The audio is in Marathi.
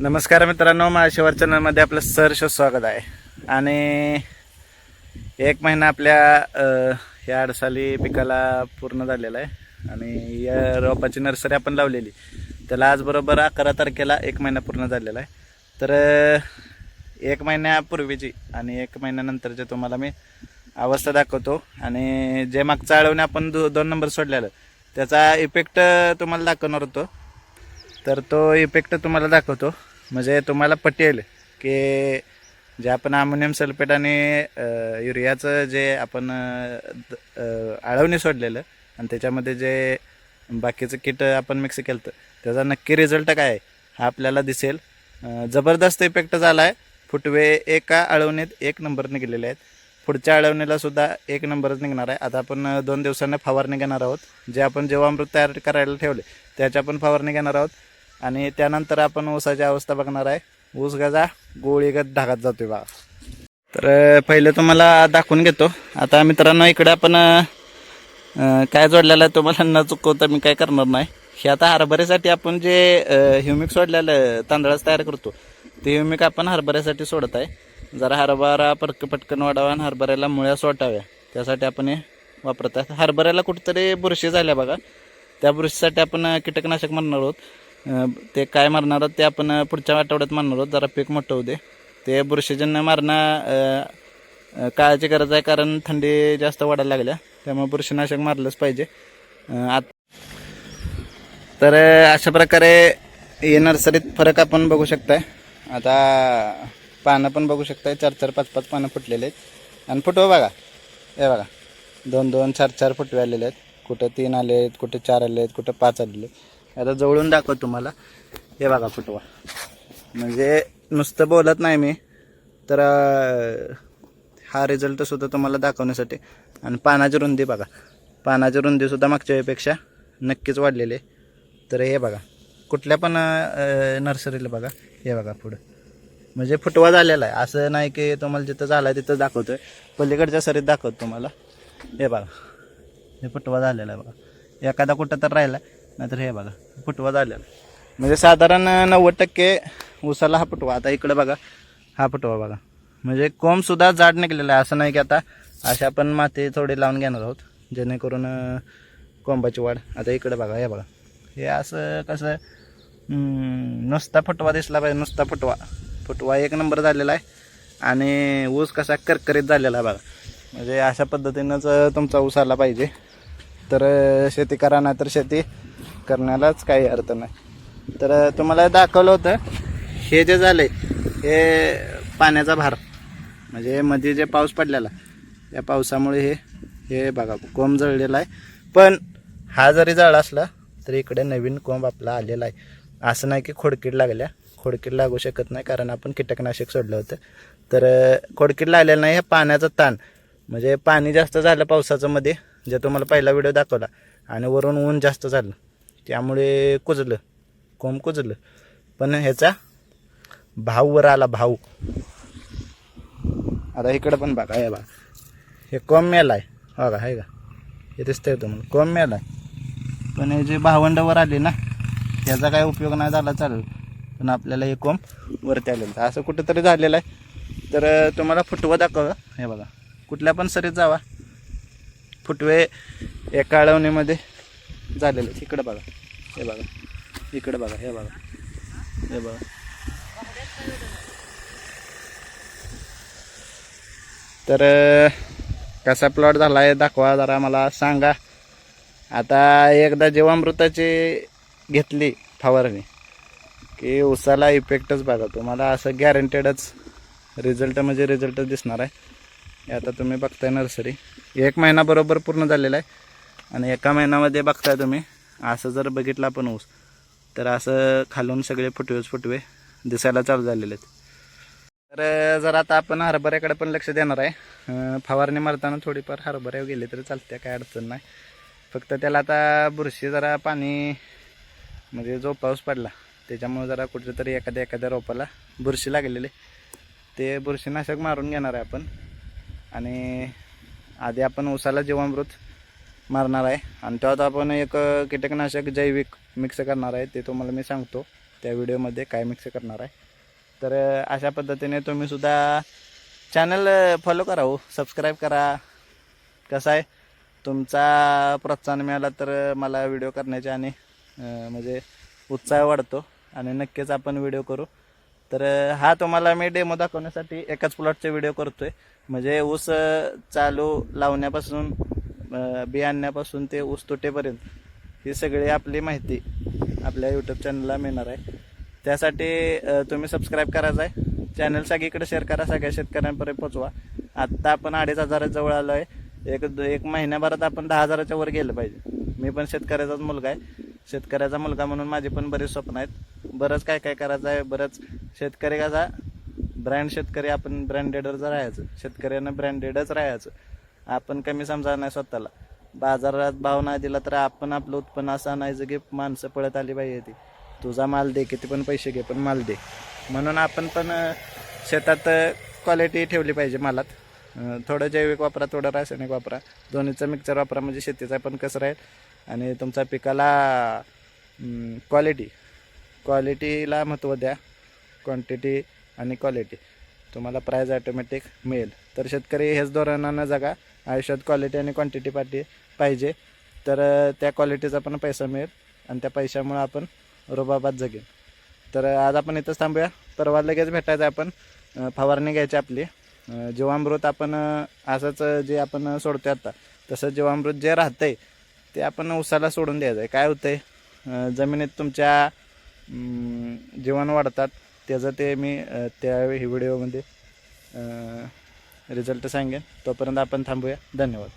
नमस्कार मित्रांनो माझ्या चॅनलमध्ये आपलं सहर्ष स्वागत आहे. आणि एक महिना आपल्या ह्या या अडसाली पिकाला पूर्ण झालेला आहे. आणि या रोपाची नर्सरी आपण लावलेली. त्याला आज बरोबर अकरा तारखेला एक महिना पूर्ण झालेला आहे. तर एक महिन्यापूर्वीची आणि एक महिन्यानंतरचे तुम्हाला मी अवस्था दाखवतो. आणि जे मागचा आळवणे आपण दो दोन नंबर सोडलेलं त्याचा इफेक्ट तुम्हाला दाखवणार होतो. तर तो इफेक्ट तुम्हाला दाखवतो. म्हणजे तुम्हाला पटेल की जे आपण अमोनियम सल्फेट आणि युरियाचं जे आपण द- आळवणी सोडलेलं आणि त्याच्यामध्ये जे बाकीचं किट आपण मिक्स केलं तर त्याचा नक्की रिझल्ट काय आहे हा आपल्याला दिसेल. जबरदस्त इफेक्ट झाला आहे फुटवे एका आळवणीत एक नंबर निघालेले आहेत. पुढच्या अळवणीला सुद्धा एक नंबरच निघणार आहे. आता आपण दोन दिवसांनी फवारणी घेणार आहोत. जे आपण जेव्हा अमृत तयार करायला ठेवले त्याच्या पण फवारणी घेणार आहोत. आणि त्यानंतर आपण ऊसाची अवस्था बघणार आहे. ऊस गजा गोळीगत ढागात जातोय बघा. तर पहिलं पहिले तुम्हाला दाखवून घेतो. आता मित्रांनो इकडे आपण काय जोडलेलं आहे तुम्हाला न चुकवता मी काय करणार नाही. हे आता हरभऱ्यासाठी आपण जे ह्युमिक सोडलेलं तांदळाच तयार करतो ते ह्युमिक आपण हरभऱ्यासाठी सोडत आहे. जरा हरभरा पटक पटकन वाढावा आणि हरभऱ्याला मुळ्या सोटाव्या. त्यासाठी आपण हे वापरत आहे. हरभऱ्याला कुठेतरी बुरशी झाल्या बघा. त्या बुरशीसाठी आपण कीटकनाशक मारणार आहोत. ते काय मारणार आहोत ते आपण पुढच्या आठवड्यात मारणार आहोत. जरा पीक मोठं होऊ दे. ते बुरशीजन्य मारणं काळाची गरज आहे कारण थंडी जास्त वाढायला लागल्या. त्यामुळे बुरशीनाशक मारलंच पाहिजे. आत तर अशा प्रकारे हे नर्सरीत फरक आपण बघू शकताय. आता पानं पण बघू शकताय. चार चार पाच पाच पानं फुटलेले आहेत. आणि फुटवा बघा. हे बघा. दोन दोन चार चार फुटवे आलेले आहेत. कुठं तीन आले आहेत कुठं चार आले आहेत कुठं पाच आलेले आहेत. आता जवळून दाखव तुम्हाला. हे बघा फुटवा. म्हणजे नुसतं बोलत नाही मी तर हा रिझल्ट सुद्धा तुम्हाला दाखवण्यासाठी. आणि पानाची रुंदी बघा. पानाची रुंदी सुद्धा मागच्या वेळेपेक्षा नक्कीच वाढलेली आहे. तर हे बघा. कुठल्या पण नर्सरीला बघा. हे बघा पुढं. म्हणजे फुटवा झालेला आहे. असं नाही की तुम्हाला जिथं झाला आहे तिथं दाखवतोय. पलीकडच्या सरीत दाखवतो तुम्हाला. हे बघा. हे फुटवा झालेला आहे बघा. एखादा कुठं तर राहिला. नाहीतर हे बघा फुटवा झालेला. म्हणजे साधारण नव्वद टक्के उसाला हा फुटवा. आता इकडं बघा हा फुटवा बघा. म्हणजे कोंब सुद्धा जाड निघलेला आहे. असं नाही की आता अशा आपण माती थोडी लावून घेणार आहोत जेणेकरून कोंबाची वाढ. आता इकडं बघा हे बघा. हे असं कसं नुसता फुटवा दिसला पाहिजे नुसता फुटवा. फुटवा एक नंबर झालेला आहे. आणि ऊस कसा करकरीत झालेला आहे बघा. म्हणजे अशा पद्धतीनंच तुमचा ऊस आला पाहिजे. तर शेती करा नाही तर शेती करण्यालाच काही अर्थ नाही. तर तुम्हाला दाखवलं होतं हे जे झालंय हे पाण्याचा भार. म्हणजे मध्ये जे पाऊस पडलेला या पावसामुळे हे हे बघा कोंब जळलेला आहे. पण हा जरी जळला असला तरी इकडे नवीन कोंब आपला आलेला आहे. असं नाही की खोडकीड लागल्या. खोडकीड लागू शकत नाही कारण आपण कीटकनाशक सोडलं होतं. तर खोडकीड लागलेलं नाही हे पाण्याचं ताण. म्हणजे पाणी जास्त झालं पावसाचं मध्ये जे तुम्हाला पहिला व्हिडिओ दाखवला आणि वरून ऊन जास्त झालं. त्यामुळे कुजलं. कोंब कुजलं. पण ह्याचा भाव वर आला भाव आता इकडं पण बघा हे बघा. हे कोंब मेलाय. बघा हे का हे दिसतंय तुम्हाला. कोंब मेलाय. पण हे जे भावंडावर आले ना त्याचा काय उपयोग नाही झाला चालेल. पण आपल्याला हे कोंब वरती आलेलं असं कुठंतरी झालेलं आहे. तर तुम्हाला फुटवा दाखवा हे बघा. कुठल्या पण सरीत जावा. फुटवे एका अळवणीमध्ये झालेले आहेत. इकडं बघा. हे बघा. इकडं बघा हे बघा. हे बघा. तर कसा प्लॉट झाला आहे दाखवा जरा मला सांगा. आता एकदा जीवामृताची घेतली फवारणी की उसाला इफेक्टच बघा तुम्हाला असं गॅरंटेडच रिझल्ट म्हणजे रिझल्टच दिसणार आहे. हे आता तुम्ही बघताय नर्सरी. एक महिना बरोबर पूर्ण झालेला आहे आणि एका महिन्यामध्ये बघताय तुम्ही. असं जर बघितलं आपण ऊस तर असं खालून सगळे फुटवेच फुटवे दिसायला चालू झालेले आहेत. तर जर आता आपण हरभऱ्याकडे पण लक्ष देणार आहे. फवारणी मारताना थोडीफार हरभऱ्यावर गेले तरी चालते काय अडचण नाही. फक्त त्याला आता बुरशी जरा पाणी म्हणजे जो पाऊस पडला त्याच्यामुळे जरा कुठेतरी एखाद्या एखाद्या रोपाला बुरशी लागलेली. ते बुरशीनाशक मारून घेणार आहे आपण. आणि आधी आपण उसाला जीवामृत मारणार आहे. आणि त्यात आपण एक कीटकनाशक जैविक मिक्स करणार आहे ते तुम्हाला मी सांगतो. त्या व्हिडिओमध्ये काय मिक्स करणार आहे. तर अशा पद्धतीने तुम्ही सुद्धा चॅनल फॉलो करा हो. सबस्क्राईब करा. कसं आहे? तुमचा प्रोत्साहन मिळाला तर मला व्हिडिओ करण्याचे आणि म्हणजे उत्साह वाढतो. आणि नक्कीच आपण व्हिडिओ करू. तर हा तुम्हाला मी डेमो दाखवण्यासाठी एकाच प्लॉटचे व्हिडिओ करतोय. म्हणजे ऊस चालू लावण्यापासून बी आणण्यापासून ते ऊस तुटेपर्यंत ही सगळी आपली माहिती आपल्या यूट्यूब चॅनलला मिळणार आहे. त्यासाठी तुम्ही सबस्क्राईब करायचं आहे चॅनल सगळीकडे शेअर करा सगळ्या शेतकऱ्यांपर्यंत पोचवा आत्ता आपण अडीच हजाराजवळ आलो आहे एक एक महिन्याभरात आपण दहा हजाराच्या वर गेलं पाहिजे. मी पण शेतकऱ्याचाच मुलगा आहे. शेतकऱ्याचा मुलगा म्हणून माझी पण बरेच स्वप्न आहेत. बरंच काय काय करायचं आहे? बरंच शेतकरी कसा? ब्रँड शेतकरी आपण ब्रँडेडच राहायचं. शेतकऱ्यांना ब्रँडेडच राहायचं. आपण कमी समजा नाही स्वतःला. बाजारात भाव नाही दिला तर आपण आपलं उत्पन्न असं आणायचं की माणसं पळत आली पाहिजे ती. तुझा माल दे किती पण पैसे घे पण माल दे. म्हणून आपण पण शेतात क्वालिटी ठेवली पाहिजे मालात. थोडं जैविक वापरा थोडं रासायनिक वापरा. दोन्हीचं मिक्सर वापरा म्हणजे शेतीचा पण कसं राहील. आणि तुमच्या पिकाला क्वालिटी क्वालिटीला महत्त्व द्या. क्वांटिटी आणि क्वालिटी तुम्हाला प्राईज ऑटोमॅटिक मिळेल. तर शेतकरी हेच धोरणानं जगा. आयुष्यात क्वालिटी आणि क्वांटिटी पाठी पाहिजे. तर त्या क्वालिटीचा पण पैसा मिळेल आणि त्या पैशामुळे आपण रोबाबात जगेल. तर आज आपण इथंच थांबूया. परवा लगेच भेटायचं आहे आपण. फवारणी घ्यायची आपली. जीवामृत आपण असंच जे आपण सोडतोय आता तसं जीवामृत जे राहतंय ते आपण उसाला सोडून द्यायचं आहे. काय होतंय? आहे जमिनीत तुमच्या जीवन वाढतात. त्याचं ते मी त्या व्हिडिओमध्ये रिझल्ट सांगेन. तोपर्यंत आपण थांबूया. धन्यवाद.